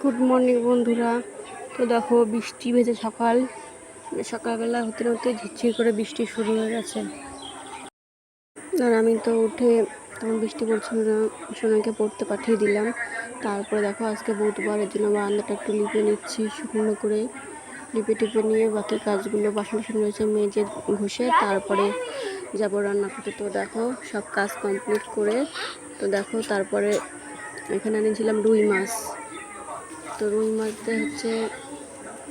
Good morning বন্ধুরা। তো দেখো, বৃষ্টি ভেজে সকাল। সকালবেলা হতে হতে ঝিরঝির করে বৃষ্টি শুরু হয়ে গেছে। আর আমি তো উঠে তখন বৃষ্টি পড়ছিল না, সোনাকে পড়তে পাঠিয়ে দিলাম। তারপরে দেখো, আজকে বুধবারের জন্য বারান্দাটা একটু লিপে নিচ্ছি, শুকনো করে লিপে টিপে নিয়ে বাকি কাজগুলো বাসন টাসন রয়েছে মেজে ঘষে, তারপরে যাব রান্না করতে তো দেখো, সব কাজ কমপ্লিট করে, তো দেখো, তারপরে এখানে এনেছিলাম রুই মাছ। তো রুই মাছটা হচ্ছে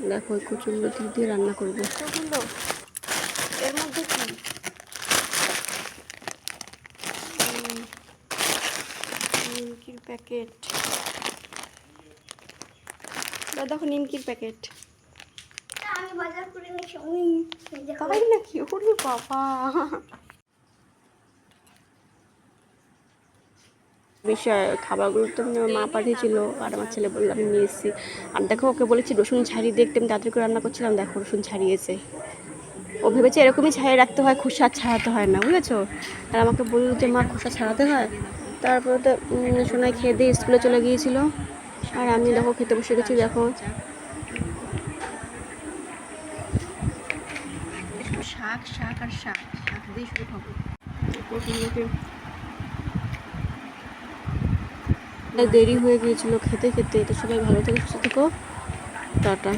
দেখো কচুরলতি দিয়ে রান্না করব। এর মধ্যে কি? নিমকির প্যাকেট। দেখো নিমকির প্যাকেট। আমি বাজার করে নিয়েছি আমি এই দেখো। তাই নাকি? ওরে বাবা। বিষয় খাবারগুলো তো মা পাঠিয়েছিল আর আমার ছেলে বলল আমি নিয়ে এসেছি। আর দেখো ওকে বলেছি রসুন ছাড়িয়ে দেখতে আমি তাড়াতাড়ি করে রান্না করছিলাম। দেখো রসুন ছাড়িয়েছে। ও ভেবেছে এরকমই ছাড়িয়ে রাখতে হয় খোসা ছাড়াতে হয় না বুঝেছ? আর আমাকে বলল যে মা খোসা ছাড়াতে হয়? তারপরে তো সোনাই খেয়ে দিয়ে স্কুলে চলে গিয়েছিল। আর আমি দেখো খেতে বসে গেছি দেখো। শাক শাক আর শাক। শাক দিয়ে শুরু খাব। দেরি হয়ে গিয়েছিল খেতে খেতে। তো সবাই ভালো থেকে সুস্থ থেকো। টাটা।